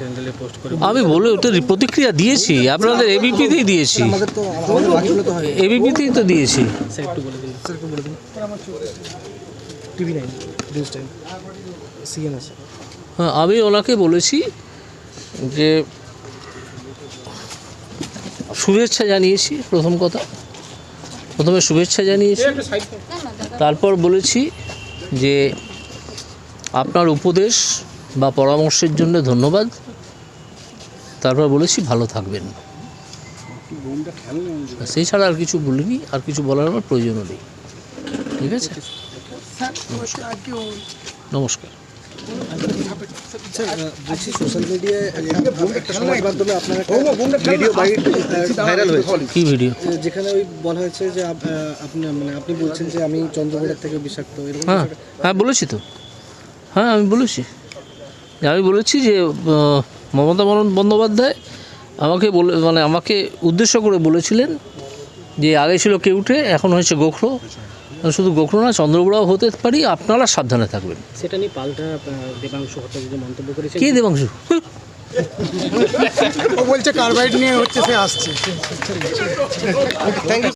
চ্যানেলে পোস্ট করে আমি বলে ওটা প্রতিক্রিয়া দিয়েছি আপনাদের এবিপিতেই দিয়েছি। এবিপিতেই তো দিয়েছি। স্যার একটু বলে দিন। স্যার একটু বলে দিন। টিভি নাইন নিউজ টাইম হ্যাঁ আমি ওনাকে বলেছি যে শুভেচ্ছা জানিয়েছি প্রথম কথা। প্রথমে শুভেচ্ছা জানিয়েছি। তারপর বলেছি যে আপনার উপদেশ বা পরামর্শের জন্য ধন্যবাদ। তারপর বলেছি ভালো থাকবেন। সেই ছাড়া আর কিছু বলিনি আর কিছু বলার আমার প্রয়োজনও নেই। ঠিক আছে? নমস্কার। বলছি সোশ্যাল মিডিয়ায় একটা সমাজ মাধ্যমে আপনার একটা ভিডিও ভাইরাল হয়েছে কী ভিডিও যেখানে ওই বলা হয়েছে যে আপনি মানে আপনি বলছেন যে আমি চন্দ্রকোড়ার থেকে বিষাক্ত। এরকম হ্যাঁ হ্যাঁ বলেছি তো। হ্যাঁ আমি বলেছি। আমি বলেছি যে মমতা বন্দ- বন্দ্যোপাধ্যায় আমাকে বলে মানে আমাকে উদ্দেশ্য করে বলেছিলেন যে আগে ছিল কেউটে এখন হয়েছে গোখরো। শুধু গোখরো না চন্দ্রবড়াও হতে পারি আপনারা সাবধানে থাকবেন। সেটা নিয়ে পাল্টা দেবাংশু ভট্টাচার্য যে মন্তব্য করেছেন। কে দেবাংশু? ও বলছে কার্বাইড নিয়ে হচ্ছে সে আসছে। Thank you